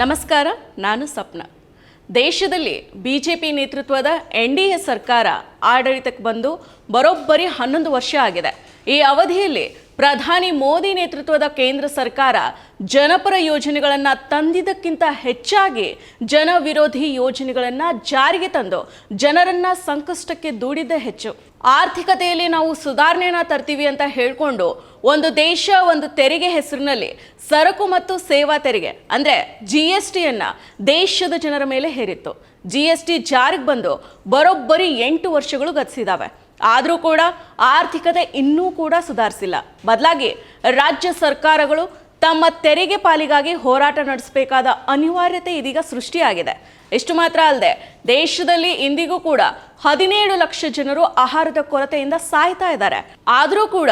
ನಮಸ್ಕಾರ, ನಾನು ಸಪ್ನ. ದೇಶದಲ್ಲಿ ಬಿ ಜೆ ಪಿ ನೇತೃತ್ವದ ಎನ್ ಡಿ ಎ ಸರ್ಕಾರ ಆಡಳಿತಕ್ಕೆ ಬಂದು ಬರೋಬ್ಬರಿ ಹನ್ನೊಂದು ವರ್ಷ ಆಗಿದೆ. ಈ ಅವಧಿಯಲ್ಲಿ ಪ್ರಧಾನಿ ಮೋದಿ ನೇತೃತ್ವದ ಕೇಂದ್ರ ಸರ್ಕಾರ ಜನಪರ ಯೋಜನೆಗಳನ್ನು ತಂದಿದ್ದಕ್ಕಿಂತ ಹೆಚ್ಚಾಗಿ ಜನ ವಿರೋಧಿ ಯೋಜನೆಗಳನ್ನು ಜಾರಿಗೆ ತಂದು ಜನರನ್ನ ಸಂಕಷ್ಟಕ್ಕೆ ದೂಡಿದ್ದೇ ಹೆಚ್ಚು. ಆರ್ಥಿಕತೆಯಲ್ಲಿ ನಾವು ಸುಧಾರಣೆಯನ್ನು ತರ್ತೀವಿ ಅಂತ ಹೇಳಿಕೊಂಡು ಒಂದು ದೇಶ, ಒಂದು ತೆರಿಗೆ ಹೆಸರಿನಲ್ಲಿ ಸರಕು ಮತ್ತು ಸೇವಾ ತೆರಿಗೆ, ಅಂದರೆ ಜಿ ಎಸ್ ಟಿಯನ್ನು ದೇಶದ ಜನರ ಮೇಲೆ ಹೇರಿತ್ತು. ಜಿ ಎಸ್ ಟಿ ಜಾರಿಗೆ ಬಂದು ಬರೋಬ್ಬರಿ ಎಂಟು ವರ್ಷಗಳು ಗತಿಸಿದಾವೆ. ಆದರೂ ಕೂಡ ಆರ್ಥಿಕತೆ ಇನ್ನೂ ಕೂಡ ಸುಧಾರಿಸಿಲ್ಲ. ಬದಲಾಗಿ ರಾಜ್ಯ ಸರ್ಕಾರಗಳು ತಮ್ಮ ತೆರಿಗೆ ಪಾಲಿಗಾಗಿ ಹೋರಾಟ ನಡೆಸಬೇಕಾದ ಅನಿವಾರ್ಯತೆ ಇದೀಗ ಸೃಷ್ಟಿಯಾಗಿದೆ. ಇಷ್ಟು ಮಾತ್ರ ಅಲ್ಲದೆ ದೇಶದಲ್ಲಿ ಇಂದಿಗೂ ಕೂಡ ಹದಿನೇಳು ಲಕ್ಷ ಜನರು ಆಹಾರದ ಕೊರತೆಯಿಂದ ಸಾಯ್ತಾ ಇದ್ದಾರೆ. ಆದರೂ ಕೂಡ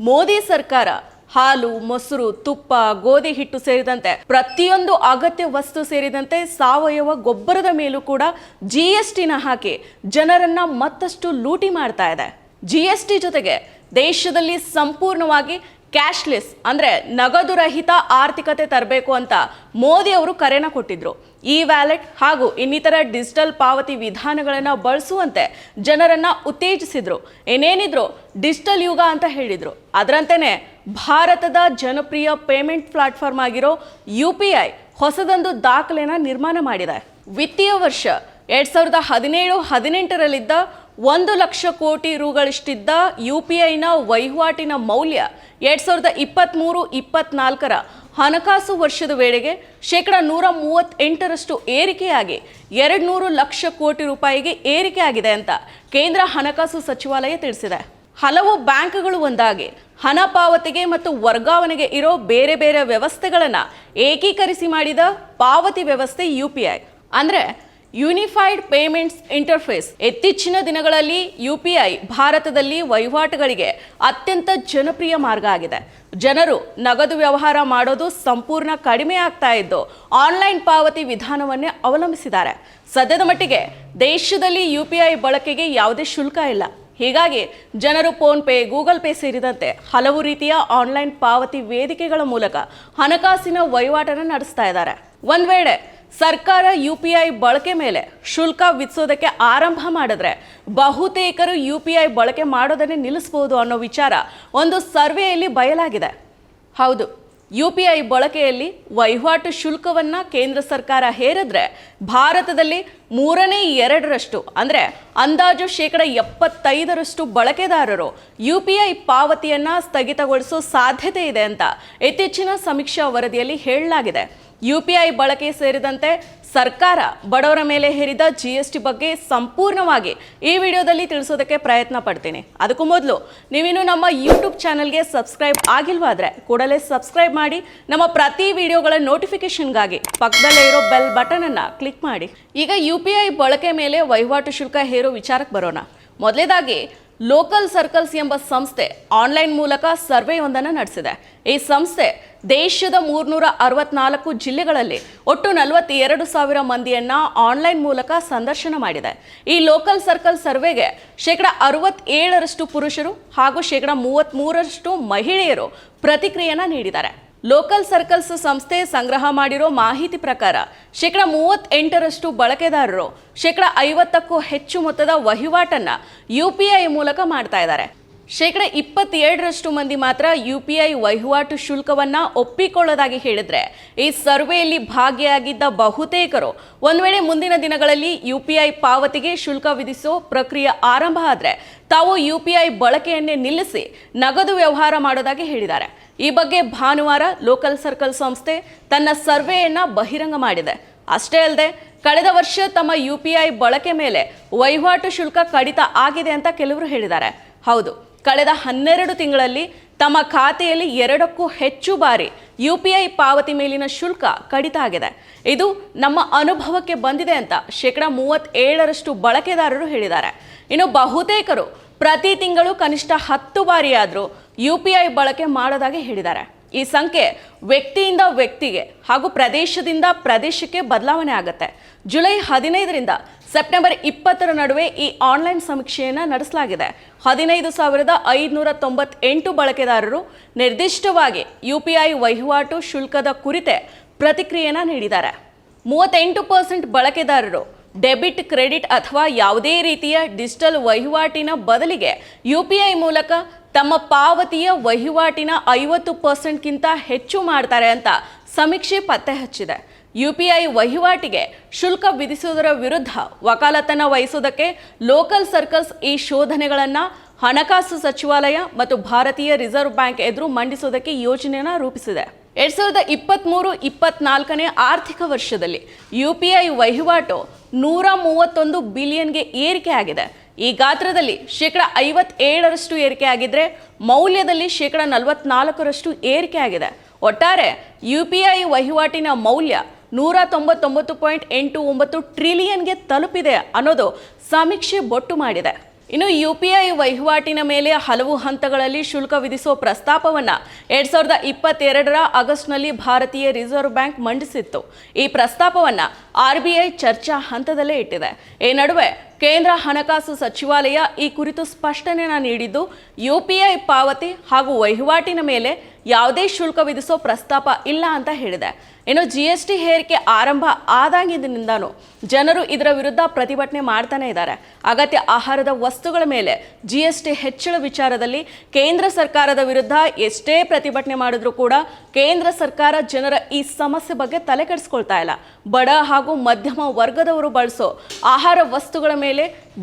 ಮೋದಿ ಸರ್ಕಾರ ಹಾಲು, ಮೊಸರು, ತುಪ್ಪ, ಗೋಧಿ ಹಿಟ್ಟು ಸೇರಿದಂತೆ ಪ್ರತಿಯೊಂದು ಅಗತ್ಯ ವಸ್ತು ಸೇರಿದಂತೆ ಸಾವಯವ ಗೊಬ್ಬರದ ಮೇಲೂ ಕೂಡ ಜಿ ಎಸ್ ಟಿನ ಹಾಕಿ ಜನರನ್ನ ಮತ್ತಷ್ಟು ಲೂಟಿ ಮಾಡ್ತಾ ಇದೆ. ಜಿ ಎಸ್ ಟಿ ಜೊತೆಗೆ ದೇಶದಲ್ಲಿ ಸಂಪೂರ್ಣವಾಗಿ ಕ್ಯಾಶ್ಲೆಸ್, ಅಂದರೆ ನಗದು ರಹಿತ ಆರ್ಥಿಕತೆ ತರಬೇಕು ಅಂತ ಮೋದಿ ಅವರು ಕರೆನ ಕೊಟ್ಟಿದ್ರು. ಇ ವ್ಯಾಲೆಟ್ ಹಾಗೂ ಇನ್ನಿತರ ಡಿಜಿಟಲ್ ಪಾವತಿ ವಿಧಾನಗಳನ್ನು ಬಳಸುವಂತೆ ಜನರನ್ನು ಉತ್ತೇಜಿಸಿದ್ರು. ಏನೇನಿದ್ರು? ಡಿಜಿಟಲ್ ಯುಗ ಅಂತ ಹೇಳಿದರು. ಅದರಂತೆಯೇ ಭಾರತದ ಜನಪ್ರಿಯ ಪೇಮೆಂಟ್ ಪ್ಲಾಟ್ಫಾರ್ಮ್ ಆಗಿರೋ ಯು ಪಿ ಐ ಹೊಸದೊಂದು ದಾಖಲೆನ ನಿರ್ಮಾಣ ಮಾಡಿದೆ. ವಿತ್ತೀಯ ವರ್ಷ ಎರಡು ಸಾವಿರದ ಹದಿನೇಳು, ಹದಿನೆಂಟರಲ್ಲಿದ್ದ ಒಂದು ಲಕ್ಷ ಕೋಟಿ ರುಗಳಷ್ಟಿದ್ದ ಯು ಪಿ ಐನ ವಹಿವಾಟಿನ ಮೌಲ್ಯ ಎರಡ್ ಸಾವಿರದ ಇಪ್ಪತ್ತ್ಮೂರು ಇಪ್ಪತ್ನಾಲ್ಕರ ಹಣಕಾಸು ವರ್ಷದ ವೇಳೆಗೆ ಶೇಕಡ ನೂರ ಮೂವತ್ತೆಂಟರಷ್ಟು ಏರಿಕೆಯಾಗಿ ಎರಡು ನೂರು ಲಕ್ಷ ಕೋಟಿ ರೂಪಾಯಿಗೆ ಏರಿಕೆಯಾಗಿದೆ ಅಂತ ಕೇಂದ್ರ ಹಣಕಾಸು ಸಚಿವಾಲಯ ತಿಳಿಸಿದೆ. ಹಲವು ಬ್ಯಾಂಕ್ಗಳು ಒಂದಾಗಿ ಹಣ ಪಾವತಿಗೆ ಮತ್ತು ವರ್ಗಾವಣೆಗೆ ಇರೋ ಬೇರೆ ಬೇರೆ ವ್ಯವಸ್ಥೆಗಳನ್ನು ಏಕೀಕರಿಸಿ ಮಾಡಿದ ಪಾವತಿ ವ್ಯವಸ್ಥೆ ಯು ಪಿ ಐ. ಅಂದರೆ ಯೂನಿಫೈಡ್ ಪೇಮೆಂಟ್ಸ್ ಇಂಟರ್ಫೇಸ್ ಇತ್ತೀಚಿನ ದಿನಗಳಲ್ಲಿ ಯು ಪಿ ಐ ಭಾರತದಲ್ಲಿ ವಹಿವಾಟುಗಳಿಗೆ ಅತ್ಯಂತ ಜನಪ್ರಿಯ ಮಾರ್ಗ ಆಗಿದೆ. ಜನರು ನಗದು ವ್ಯವಹಾರ ಮಾಡೋದು ಸಂಪೂರ್ಣ ಕಡಿಮೆ ಆಗ್ತಾ ಇದ್ದು ಆನ್ಲೈನ್ ಪಾವತಿ ವಿಧಾನವನ್ನೇ ಅವಲಂಬಿಸಿದ್ದಾರೆ. ಸದ್ಯದ ಮಟ್ಟಿಗೆ ದೇಶದಲ್ಲಿ ಯು ಪಿ ಐ ಬಳಕೆಗೆ ಯಾವುದೇ ಶುಲ್ಕ ಇಲ್ಲ. ಹೀಗಾಗಿ ಜನರು ಫೋನ್ಪೇ ಗೂಗಲ್ ಪೇ ಸೇರಿದಂತೆ ಹಲವು ರೀತಿಯ ಆನ್ಲೈನ್ ಪಾವತಿ ವೇದಿಕೆಗಳ ಮೂಲಕ ಹಣಕಾಸಿನ ವಹಿವಾಟನ್ನು ನಡೆಸ್ತಾ ಇದ್ದಾರೆ. ಒಂದು ವೇಳೆ ಸರ್ಕಾರ ಯು ಪಿ ಐ ಬಳಕೆ ಮೇಲೆ ಶುಲ್ಕ ವಿಧಿಸೋದಕ್ಕೆ ಆರಂಭ ಮಾಡಿದ್ರೆ ಬಹುತೇಕರು ಯು ಪಿ ಐ ಬಳಕೆ ಮಾಡೋದನ್ನೇ ನಿಲ್ಲಿಸಬಹುದು ಅನ್ನೋ ವಿಚಾರ ಒಂದು ಸರ್ವೆಯಲ್ಲಿ ಬಯಲಾಗಿದೆ. ಹೌದು ಯು ಪಿ ಐ ಬಳಕೆಯಲ್ಲಿ ವಹಿವಾಟು ಶುಲ್ಕವನ್ನು ಕೇಂದ್ರ ಸರ್ಕಾರ ಹೇರಿದ್ರೆ ಭಾರತದಲ್ಲಿ ಮೂರನೇ ಎರಡರಷ್ಟು, ಅಂದರೆ ಅಂದಾಜು ಶೇಕಡ ಎಪ್ಪತ್ತೈದರಷ್ಟು ಬಳಕೆದಾರರು ಯು ಪಿ ಐ ಪಾವತಿಯನ್ನು ಸ್ಥಗಿತಗೊಳಿಸೋ ಸಾಧ್ಯತೆ ಇದೆ ಅಂತ ಇತ್ತೀಚಿನ ಸಮೀಕ್ಷಾ ವರದಿಯಲ್ಲಿ ಹೇಳಲಾಗಿದೆ. ಯು ಪಿ ಐ ಬಳಕೆ ಸೇರಿದಂತೆ ಸರ್ಕಾರ ಬಡವರ ಮೇಲೆ ಹೇರಿದ ಜಿ ಎಸ್ ಟಿ ಬಗ್ಗೆ ಸಂಪೂರ್ಣವಾಗಿ ಈ ವಿಡಿಯೋದಲ್ಲಿ ತಿಳಿಸೋದಕ್ಕೆ ಪ್ರಯತ್ನ ಪಡ್ತೀನಿ. ಅದಕ್ಕೂ ಮೊದಲು ನೀವಿನ್ನು ನಮ್ಮ ಯೂಟ್ಯೂಬ್ ಚಾನಲ್ಗೆ ಸಬ್ಸ್ಕ್ರೈಬ್ ಆಗಿಲ್ವಾದ್ರೆ ಕೂಡಲೇ ಸಬ್ಸ್ಕ್ರೈಬ್ ಮಾಡಿ, ನಮ್ಮ ಪ್ರತಿ ವಿಡಿಯೋಗಳ ನೋಟಿಫಿಕೇಶನ್ಗಾಗಿ ಪಕ್ಕದಲ್ಲೇ ಇರೋ ಬೆಲ್ ಬಟನ್ ಅನ್ನ ಕ್ಲಿಕ್ ಮಾಡಿ. ಈಗ ಯು ಪಿ ಐ ಬಳಕೆ ಮೇಲೆ ವಹಿವಾಟು ಶುಲ್ಕ ಹೇರೋ ವಿಚಾರಕ್ಕೆ ಬರೋಣ. ಮೊದಲೇದಾಗಿ ಲೋಕಲ್ ಸರ್ಕಲ್ಸ್ ಎಂಬ ಸಂಸ್ಥೆ ಆನ್ಲೈನ್ ಮೂಲಕ ಸರ್ವೆಯೊಂದನ್ನು ನಡೆಸಿದೆ. ಈ ಸಂಸ್ಥೆ ದೇಶದ ಮೂರ್ನೂರ ಅರವತ್ನಾಲ್ಕು ಜಿಲ್ಲೆಗಳಲ್ಲಿ ಒಟ್ಟು ನಲವತ್ತೆರಡು ಸಾವಿರ ಮಂದಿಯನ್ನ ಆನ್ಲೈನ್ ಮೂಲಕ ಸಂದರ್ಶನ ಮಾಡಿದೆ. ಈ ಲೋಕಲ್ ಸರ್ಕಲ್ ಸರ್ವೆಗೆ ಶೇಕಡ ಅರವತ್ತೇಳರಷ್ಟು ಪುರುಷರು ಹಾಗೂ ಶೇಕಡ ಮೂವತ್ತ್ಮೂರರಷ್ಟು ಮಹಿಳೆಯರು ಪ್ರತಿಕ್ರಿಯೆಯನ್ನು ನೀಡಿದ್ದಾರೆ. ಲೋಕಲ್ ಸರ್ಕಲ್ಸ್ ಸಂಸ್ಥೆ ಸಂಗ್ರಹ ಮಾಡಿರೋ ಮಾಹಿತಿ ಪ್ರಕಾರ ಶೇಕಡ ಮೂವತ್ತೆಂಟರಷ್ಟು ಬಳಕೆದಾರರು ಶೇಕಡ ಐವತ್ತಕ್ಕೂ ಹೆಚ್ಚು ಮೊತ್ತದ ವಹಿವಾಟನ್ನು ಯು ಮೂಲಕ ಮಾಡ್ತಾ ಇದ್ದಾರೆ. ಶೇಕಡ ಇಪ್ಪತ್ತೇಳರಷ್ಟು ಮಂದಿ ಮಾತ್ರ ಯು ಪಿ ಐ ವಹಿವಾಟು ಶುಲ್ಕವನ್ನ ಒಪ್ಪಿಕೊಳ್ಳೋದಾಗಿ ಹೇಳಿದ್ರೆ, ಈ ಸರ್ವೆಯಲ್ಲಿ ಭಾಗಿಯಾಗಿದ್ದ ಬಹುತೇಕರು ಒಂದು ವೇಳೆ ಮುಂದಿನ ದಿನಗಳಲ್ಲಿ ಯು ಪಿ ಐ ಪಾವತಿಗೆ ಶುಲ್ಕ ವಿಧಿಸೋ ಪ್ರಕ್ರಿಯೆ ಆರಂಭ ಆದರೆ, ತಾವು ಯು ಪಿ ಐ ಬಳಕೆಯನ್ನೇ ನಿಲ್ಲಿಸಿ ನಗದು ವ್ಯವಹಾರ ಮಾಡೋದಾಗಿ ಹೇಳಿದ್ದಾರೆ. ಈ ಬಗ್ಗೆ ಭಾನುವಾರ ಲೋಕಲ್ ಸರ್ಕಲ್ ಸಂಸ್ಥೆ ತನ್ನ ಸರ್ವೆಯನ್ನ ಬಹಿರಂಗ ಮಾಡಿದೆ. ಅಷ್ಟೇ ಅಲ್ಲದೆ, ಕಳೆದ ವರ್ಷ ತಮ್ಮ ಯು ಪಿ ಐ ಬಳಕೆ ಮೇಲೆ ವಹಿವಾಟು ಶುಲ್ಕ ಕಡಿತ ಆಗಿದೆ ಅಂತ ಕೆಲವರು ಹೇಳಿದ್ದಾರೆ. ಹೌದು ಕಳೆದ ಹನ್ನೆರಡು ತಿಂಗಳಲ್ಲಿ ತಮ್ಮ ಖಾತೆಯಲ್ಲಿ ಎರಡಕ್ಕೂ ಹೆಚ್ಚು ಬಾರಿ ಯು ಪಿ ಐ ಪಾವತಿ ಮೇಲಿನ ಶುಲ್ಕ ಕಡಿತ ಆಗಿದೆ. ಇದು ನಮ್ಮ ಅನುಭವಕ್ಕೆ ಬಂದಿದೆ ಅಂತ ಶೇಕಡ ಮೂವತ್ತೇಳರಷ್ಟು ಬಳಕೆದಾರರು ಹೇಳಿದ್ದಾರೆ. ಇನ್ನು ಬಹುತೇಕರು ಪ್ರತಿ ತಿಂಗಳು ಕನಿಷ್ಠ ಹತ್ತು ಬಾರಿಯಾದರೂ ಯು ಪಿ ಐ ಬಳಕೆ ಮಾಡೋದಾಗಿ ಹೇಳಿದ್ದಾರೆ. ಈ ಸಂಖ್ಯೆ ವ್ಯಕ್ತಿಯಿಂದ ವ್ಯಕ್ತಿಗೆ ಹಾಗೂ ಪ್ರದೇಶದಿಂದ ಪ್ರದೇಶಕ್ಕೆ ಬದಲಾವಣೆ ಆಗುತ್ತೆ. ಜುಲೈ ಹದಿನೈದರಿಂದ ಸೆಪ್ಟೆಂಬರ್ ಇಪ್ಪತ್ತರ ನಡುವೆ ಈ ಆನ್ಲೈನ್ ಸಮೀಕ್ಷೆಯನ್ನು ನಡೆಸಲಾಗಿದೆ. ಹದಿನೈದು ಸಾವಿರದ ಐದುನೂರ ತೊಂಬತ್ತೆಂಟು ಬಳಕೆದಾರರು ನಿರ್ದಿಷ್ಟವಾಗಿ ಯು ಪಿ ಐ ವಹಿವಾಟು ಶುಲ್ಕದ ಕುರಿತೆ ಪ್ರತಿಕ್ರಿಯೆಯನ್ನು ನೀಡಿದ್ದಾರೆ. ಮೂವತ್ತೆಂಟು ಪರ್ಸೆಂಟ್ ಬಳಕೆದಾರರು ಡೆಬಿಟ್, ಕ್ರೆಡಿಟ್ ಅಥವಾ ಯಾವುದೇ ರೀತಿಯ ಡಿಜಿಟಲ್ ವಹಿವಾಟಿನ ಬದಲಿಗೆ ಯು ಪಿ ಐ ಮೂಲಕ ತಮ್ಮ ಪಾವತಿಯ ವಹಿವಾಟಿನ ಐವತ್ತು ಪರ್ಸೆಂಟ್ಗಿಂತ ಹೆಚ್ಚು ಮಾಡ್ತಾರೆ ಅಂತ ಸಮೀಕ್ಷೆ ಪತ್ತೆ ಹಚ್ಚಿದೆ. ಯು ಪಿ ಐ ವಹಿವಾಟಿಗೆ ಶುಲ್ಕ ವಿಧಿಸುವುದರ ವಿರುದ್ಧ ವಕಾಲತನ ವಹಿಸುವುದಕ್ಕೆ ಲೋಕಲ್ ಸರ್ಕಲ್ಸ್ ಈ ಶೋಧನೆಗಳನ್ನು ಹಣಕಾಸು ಸಚಿವಾಲಯ ಮತ್ತು ಭಾರತೀಯ ರಿಸರ್ವ್ ಬ್ಯಾಂಕ್ ಎದುರು ಮಂಡಿಸುವುದಕ್ಕೆ ಯೋಜನೆಯನ್ನು ರೂಪಿಸಿದೆ. ಎರಡ್ ಸಾವಿರದ ಇಪ್ಪತ್ತ್ಮೂರು ಇಪ್ಪತ್ನಾಲ್ಕನೇ ಆರ್ಥಿಕ ವರ್ಷದಲ್ಲಿ ಯು ಪಿ ಐ ವಹಿವಾಟು ನೂರ ಮೂವತ್ತೊಂದು ಬಿಲಿಯನ್ಗೆ ಏರಿಕೆಯಾಗಿದೆ ಈ ಗಾತ್ರದಲ್ಲಿ ಶೇಕಡ ಐವತ್ತೇಳರಷ್ಟು ಏರಿಕೆಯಾಗಿದ್ದರೆ ಮೌಲ್ಯದಲ್ಲಿ ಶೇಕಡ ನಲವತ್ನಾಲ್ಕರಷ್ಟು ಏರಿಕೆಯಾಗಿದೆ ಒಟ್ಟಾರೆ ಯು ಪಿ ಐ ವಹಿವಾಟಿನ ಮೌಲ್ಯ ನೂರ ತೊಂಬತ್ತೊಂಬತ್ತು ಪಾಯಿಂಟ್ ಎಂಟು ಒಂಬತ್ತು ಟ್ರಿಲಿಯನ್ಗೆ ತಲುಪಿದೆ ಅನ್ನೋದು ಸಮೀಕ್ಷೆ ಬೊಟ್ಟು ಮಾಡಿದೆ. ಇನ್ನು ಯು ಪಿ ಐ ವಹಿವಾಟಿನ ಮೇಲೆ ಹಲವು ಹಂತಗಳಲ್ಲಿ ಶುಲ್ಕ ವಿಧಿಸುವ ಪ್ರಸ್ತಾಪವನ್ನು ಎರಡ್ ಸಾವಿರದ ಇಪ್ಪತ್ತೆರಡರ ಆಗಸ್ಟ್ನಲ್ಲಿ ಭಾರತೀಯ ರಿಸರ್ವ್ ಬ್ಯಾಂಕ್ ಮಂಡಿಸಿತ್ತು. ಈ ಪ್ರಸ್ತಾಪವನ್ನು ಆರ್ ಬಿ ಐ ಚರ್ಚಾ ಹಂತದಲ್ಲೇ ಇಟ್ಟಿದೆ. ಈ ನಡುವೆ ಕೇಂದ್ರ ಹಣಕಾಸು ಸಚಿವಾಲಯ ಈ ಕುರಿತು ಸ್ಪಷ್ಟನೆ ನೀಡಿದ್ದು, ಯು ಪಿ ಐ ಪಾವತಿ ಹಾಗೂ ವಹಿವಾಟಿನ ಮೇಲೆ ಯಾವುದೇ ಶುಲ್ಕ ವಿಧಿಸೋ ಪ್ರಸ್ತಾಪ ಇಲ್ಲ ಅಂತ ಹೇಳಿದೆ. ಇನ್ನು ಜಿ ಎಸ್ ಟಿ ಹೇರಿಕೆ ಆರಂಭ ಆದಾಗಿನಿಂದನೂ ಜನರು ಇದರ ವಿರುದ್ಧ ಪ್ರತಿಭಟನೆ ಮಾಡ್ತಾನೆ ಇದ್ದಾರೆ. ಅಗತ್ಯ ಆಹಾರದ ವಸ್ತುಗಳ ಮೇಲೆ ಜಿ ಎಸ್ ಟಿ ಹೆಚ್ಚಳ ವಿಚಾರದಲ್ಲಿ ಕೇಂದ್ರ ಸರ್ಕಾರದ ವಿರುದ್ಧ ಎಷ್ಟೇ ಪ್ರತಿಭಟನೆ ಮಾಡಿದ್ರೂ ಕೂಡ ಕೇಂದ್ರ ಸರ್ಕಾರ ಜನರ ಈ ಸಮಸ್ಯೆ ಬಗ್ಗೆ ತಲೆ ಕೆಡಿಸ್ಕೊಳ್ತಾ ಇಲ್ಲ. ಬಡ ಹಾಗೂ ಮಧ್ಯಮ ವರ್ಗದವರು ಬಳಸೋ ಆಹಾರ ವಸ್ತುಗಳ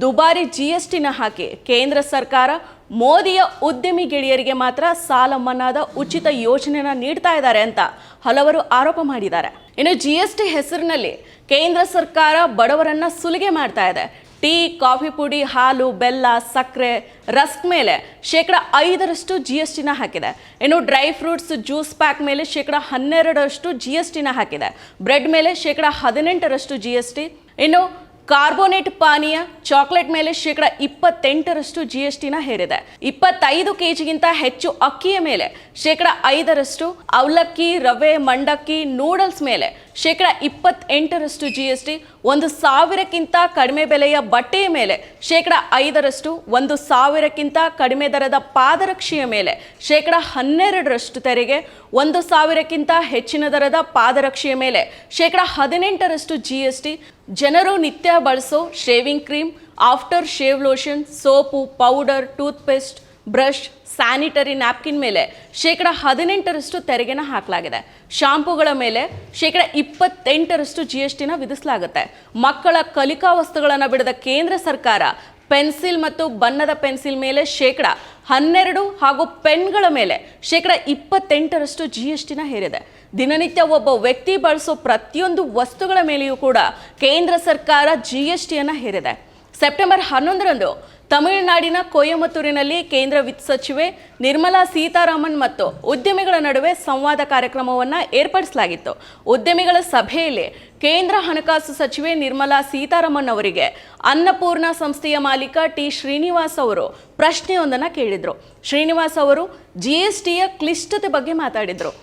ದುಬಾರಿ ಜಿಎಸ್ಟಿನ ಎಸ್ ಟಿನ ಹಾಕಿ ಕೇಂದ್ರ ಸರ್ಕಾರ ಮೋದಿಯ ಉದ್ಯಮಿ ಗೆಳೆಯರಿಗೆ ಮಾತ್ರ ಸಾಲ ಮನ್ನಾದ ಉಚಿತ ಯೋಜನೆನ ನೀಡ್ತಾ ಇದ್ದಾರೆ ಅಂತ ಹಲವರು ಆರೋಪ ಮಾಡಿದ್ದಾರೆ. ಇನ್ನು ಜಿ ಎಸ್ ಟಿ ಹೆಸರಿನಲ್ಲಿ ಕೇಂದ್ರ ಸರ್ಕಾರ ಬಡವರನ್ನ ಸುಲಿಗೆ ಮಾಡ್ತಾ ಇದೆ. ಟೀ, ಕಾಫಿ ಪುಡಿ, ಹಾಲು, ಬೆಲ್ಲ, ಸಕ್ಕರೆ, ರಸ್ಕ್ ಮೇಲೆ ಶೇಕಡ ಐದರಷ್ಟು ಜಿ ಎಸ್ ಟಿನ ಹಾಕಿದೆ. ಇನ್ನು ಡ್ರೈ ಫ್ರೂಟ್ಸ್ ಜ್ಯೂಸ್ ಪ್ಯಾಕ್ ಮೇಲೆ ಶೇಕಡ ಹನ್ನೆರಡರಷ್ಟು ಜಿ ಎಸ್ ಟಿನ ಹಾಕಿದೆ. ಬ್ರೆಡ್ ಮೇಲೆ ಶೇಕಡ ಹದಿನೆಂಟರಷ್ಟು ಜಿ ಎಸ್ ಟಿ ಇನ್ನು ಕಾರ್ಬೋನೇಟ್ ಪಾನೀಯ, ಚಾಕ್ಲೇಟ್ ಮೇಲೆ ಶೇಕಡ ಇಪ್ಪತ್ತೆಂಟರಷ್ಟು ಜಿ ಎಸ್ ಟಿನ ಹೇರಿದೆ. ಇಪ್ಪತ್ತೈದು ಕೆಜಿಗಿಂತ ಹೆಚ್ಚು ಅಕ್ಕಿಯ ಮೇಲೆ ಶೇಕಡ ಐದರಷ್ಟು ಅವಲಕ್ಕಿ, ರವೆ, ಮಂಡಕ್ಕಿ ನೂಡಲ್ಸ್ ಮೇಲೆ ಶೇಕಡ ಇಪ್ಪತ್ತೆಂಟರಷ್ಟು ಜಿ ಎಸ್ ಟಿ ಒಂದು ಸಾವಿರಕ್ಕಿಂತ ಕಡಿಮೆ ಬೆಲೆಯ ಬಟ್ಟೆಯ ಮೇಲೆ, ಶೇಕಡ ಐದರಷ್ಟು, ಒಂದು ಸಾವಿರಕ್ಕಿಂತ ಕಡಿಮೆ ದರದ ಪಾದರಕ್ಷೆಯ ಮೇಲೆ, ಶೇಕಡ ಹನ್ನೆರಡರಷ್ಟು ತೆರಿಗೆ, ಒಂದು ಸಾವಿರಕ್ಕಿಂತ ಹೆಚ್ಚಿನ ದರದ ಪಾದರಕ್ಷೆಯ ಮೇಲೆ, ಶೇಕಡ ಹದಿನೆಂಟರಷ್ಟು ಜಿ ಎಸ್ ಟಿ ಜನರು ನಿತ್ಯ ಬಳಸೋ shaving cream after shave lotion soap powder toothpaste brush, sanitary napkin ಮೇಲೆ ಶೇಕಡ ಹದಿನೆಂಟರಷ್ಟು ತೆರಿಗೆನ ಹಾಕಲಾಗಿದೆ. ಶಾಂಪೂಗಳ ಮೇಲೆ ಶೇಕಡ ಇಪ್ಪತ್ತೆಂಟರಷ್ಟು ಜಿ ಎಸ್ ಟಿನ ವಿಧಿಸಲಾಗುತ್ತೆ. ಮಕ್ಕಳ ಕಲಿಕಾ ವಸ್ತುಗಳನ್ನು ಬಿಡದ ಕೇಂದ್ರ ಸರ್ಕಾರ ಪೆನ್ಸಿಲ್ ಮತ್ತು ಬಣ್ಣದ ಪೆನ್ಸಿಲ್ ಮೇಲೆ ಶೇಕಡ ಹನ್ನೆರಡು ಹಾಗೂ ಪೆನ್ಗಳ ಮೇಲೆ ಶೇಕಡ ಇಪ್ಪತ್ತೆಂಟರಷ್ಟು ಜಿ ಎಸ್ ಟಿನ ಹೇರಿದೆ. ದಿನನಿತ್ಯ ಒಬ್ಬ ವ್ಯಕ್ತಿ ಬಳಸೋ ಪ್ರತಿಯೊಂದು ವಸ್ತುಗಳ ಮೇಲೆಯೂ ಕೂಡ ಕೇಂದ್ರ ಸರ್ಕಾರ ಜಿ ಎಸ್ ಟಿಯನ್ನು ಹೇರಿದೆ. ಸೆಪ್ಟೆಂಬರ್ ಹನ್ನೊಂದರಂದು ತಮಿಳುನಾಡಿನ ಕೊಯಮತ್ತೂರಿನಲ್ಲಿ ಕೇಂದ್ರ ವಿತ್ ಸಚಿವೆ ನಿರ್ಮಲಾ ಸೀತಾರಾಮನ್ ಮತ್ತು ಉದ್ಯಮಿಗಳ ನಡುವೆ ಸಂವಾದ ಕಾರ್ಯಕ್ರಮವನ್ನು ಏರ್ಪಡಿಸಲಾಗಿತ್ತು. ಉದ್ಯಮಿಗಳ ಸಭೆಯಲ್ಲಿ ಕೇಂದ್ರ ಹಣಕಾಸು ಸಚಿವೆ ನಿರ್ಮಲಾ ಸೀತಾರಾಮನ್ ಅವರಿಗೆ ಅನ್ನಪೂರ್ಣ ಸಂಸ್ಥೆಯ ಮಾಲೀಕ ಟಿ ಶ್ರೀನಿವಾಸ್ ಅವರು ಪ್ರಶ್ನೆಯೊಂದನ್ನು ಕೇಳಿದರು. ಶ್ರೀನಿವಾಸ್ ಅವರು ಜಿ ಎಸ್ ಟಿಯ ಕ್ಲಿಷ್ಟತೆ ಬಗ್ಗೆ ಮಾತಾಡಿದರು.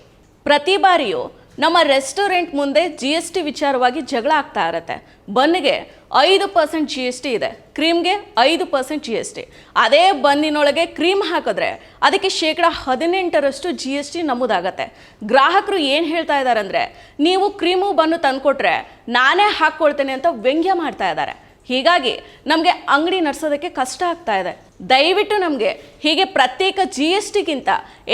ಪ್ರತಿ ಬಾರಿಯೂ ನಮ್ಮ ರೆಸ್ಟೋರೆಂಟ್ ಮುಂದೆ ಜಿ ಎಸ್ ಟಿ ವಿಚಾರವಾಗಿ ಜಗಳ ಆಗ್ತಾ ಇರತ್ತೆ. ಬನ್ಗೆ ಐದು ಪರ್ಸೆಂಟ್ ಜಿ ಎಸ್ ಟಿ ಇದೆ. ಕ್ರೀಮ್ಗೆ ಐದು ಪರ್ಸೆಂಟ್ ಜಿ ಎಸ್ ಟಿ ಅದೇ ಬನ್ನಿನೊಳಗೆ ಕ್ರೀಮ್ ಹಾಕಿದ್ರೆ ಅದಕ್ಕೆ ಶೇಕಡ ಹದಿನೆಂಟರಷ್ಟು ಜಿ ಎಸ್ ಟಿ ನಮೂದಾಗತ್ತೆ. ಗ್ರಾಹಕರು ಏನು ಹೇಳ್ತಾ ಇದ್ದಾರೆ ಅಂದರೆ ನೀವು ಕ್ರೀಮು ಬನ್ನು ತಂದುಕೊಟ್ರೆ ನಾನೇ ಹಾಕ್ಕೊಳ್ತೇನೆ ಅಂತ ವ್ಯಂಗ್ಯ ಮಾಡ್ತಾ ಇದ್ದಾರೆ ಹೀಗಾಗಿ ನಮಗೆ ಅಂಗಡಿ ನಡೆಸೋದಕ್ಕೆ ಕಷ್ಟ ಆಗ್ತಾ ಇದೆ. ದಯವಿಟ್ಟು ನಮಗೆ ಹೀಗೆ ಪ್ರತ್ಯೇಕ ಜಿ ಎಸ್ ಟಿಗಿಂತ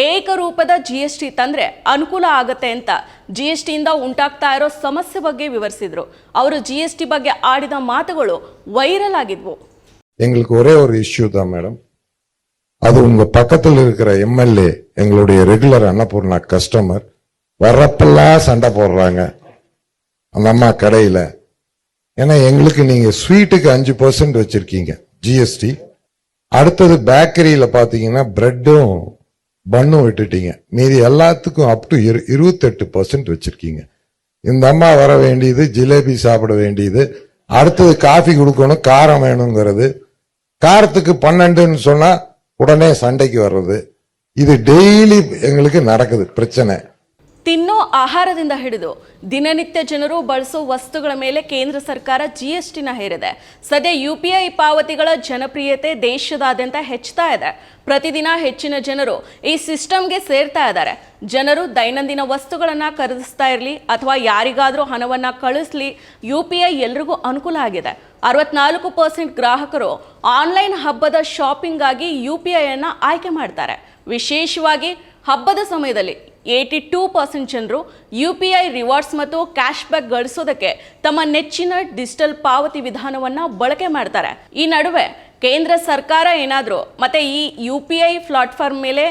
ಏಕರೂಪದ ಜಿ ಎಸ್ ಟಿ ತಂದರೆ ಅನುಕೂಲ ಆಗುತ್ತೆ ಅಂತ ಜಿ ಎಸ್ ಟಿಯಿಂದ ಉಂಟಾಗ್ತಾ ಇರೋ ಸಮಸ್ಯೆ ಬಗ್ಗೆ ವಿವರಿಸಿದರು. ಅವರು ಜಿ ಎಸ್ ಟಿ ಬಗ್ಗೆ ಆಡಿದ ಮಾತುಗಳು ವೈರಲ್ ಆಗಿದ್ವು. ಎಲ್ಲಿ ಒರೇ ಅವ್ರ ಇಶ್ಯೂ ತಾ ಮೇಡಮ್ ಅದು ಉಂಗ ಪಕ್ಕದಲ್ಲಿ பக்கத்தில் M L A regular regular Annapurna customer ವರಪ್ಪಲ್ಲ ಸಂಡ ಪೋಡ್ರಾಂಗ ನಮ್ಮ ಕಡೆಯಿಲ್ಲ ஏன்னா எங்களுக்கு நீங்க ஸ்வீட்டுக்கு அஞ்சு பர்சன்ட் வச்சிருக்கீங்க ஜிஎஸ்டி அடுத்தது பேக்கரியில பாத்தீங்கன்னா பிரெட்டும் பன்னும் விட்டுட்டீங்க. மீதி எல்லாத்துக்கும் அப் டு இருபத்தெட்டு பர்சன்ட் வச்சிருக்கீங்க. இந்த அம்மா வர வேண்டியது ஜிலேபி சாப்பிட வேண்டியது. அடுத்தது காஃபி கொடுக்கணும் காரம் வேணுங்கிறது. காரத்துக்கு பன்னெண்டுன்னு சொன்னா உடனே சண்டைக்கு வர்றது. இது டெய்லி எங்களுக்கு நடக்குது பிரச்சனை. ತಿನ್ನೋ ಆಹಾರದಿಂದ ಹಿಡಿದು ದಿನನಿತ್ಯ ಜನರು ಬಳಸೋ ವಸ್ತುಗಳ ಮೇಲೆ ಕೇಂದ್ರ ಸರ್ಕಾರ ಜಿ ಎಸ್ ಟಿನ ಹೇರಿದೆ. ಸದ್ಯ ಯು ಪಿ ಐ ಪಾವತಿಗಳ ಜನಪ್ರಿಯತೆ ದೇಶದಾದ್ಯಂತ ಹೆಚ್ಚುತ್ತಾ ಇದೆ. ಪ್ರತಿದಿನ ಹೆಚ್ಚಿನ ಜನರು ಈ ಸಿಸ್ಟಮ್ಗೆ ಸೇರ್ತಾ ಇದ್ದಾರೆ. ಜನರು ದೈನಂದಿನ ವಸ್ತುಗಳನ್ನು ಖರೀದಿಸ್ತಾ ಇರಲಿ ಅಥವಾ ಯಾರಿಗಾದರೂ ಹಣವನ್ನು ಕಳಿಸ್ಲಿ ಯು ಪಿ ಐ ಎಲ್ರಿಗೂ ಅನುಕೂಲ ಆಗಿದೆ. ಅರವತ್ನಾಲ್ಕು ಪರ್ಸೆಂಟ್ ಗ್ರಾಹಕರು ಆನ್ಲೈನ್ ಹಬ್ಬದ ಶಾಪಿಂಗ್ ಆಗಿ ಯು ಪಿ ಐ ಅನ್ನು ಆಯ್ಕೆ ಮಾಡ್ತಾರೆ. ವಿಶೇಷವಾಗಿ ಹಬ್ಬದ ಸಮಯದಲ್ಲಿ ಏಯ್ಟಿ ಟೂ ಪರ್ಸೆಂಟ್ ಜನರು ಯು ಪಿ ಐ ರಿವಾರ್ಡ್ಸ್ ಮತ್ತು ಕ್ಯಾಶ್ ಬ್ಯಾಕ್ ಗಳಿಸೋದಕ್ಕೆ ತಮ್ಮ ನೆಚ್ಚಿನ ಡಿಜಿಟಲ್ ಪಾವತಿ ವಿಧಾನವನ್ನು ಬಳಕೆ ಮಾಡ್ತಾರೆ. ಈ ನಡುವೆ ಕೇಂದ್ರ ಸರ್ಕಾರ ಏನಾದರೂ ಮತ್ತು ಈ ಯು ಪಿ ಐ ಪ್ಲಾಟ್ಫಾರ್ಮ್ ಮೇಲೆ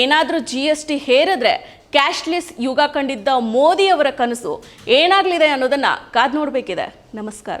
ಏನಾದರೂ ಜಿ ಎಸ್ ಟಿ ಹೇರಿದ್ರೆ ಕ್ಯಾಶ್ಲೆಸ್ ಯುಗ ಕಂಡಿದ್ದ ಮೋದಿಯವರ ಕನಸು ಏನಾಗಲಿದೆ ಅನ್ನೋದನ್ನು ಕಾದು ನೋಡಬೇಕಿದೆ. ನಮಸ್ಕಾರ.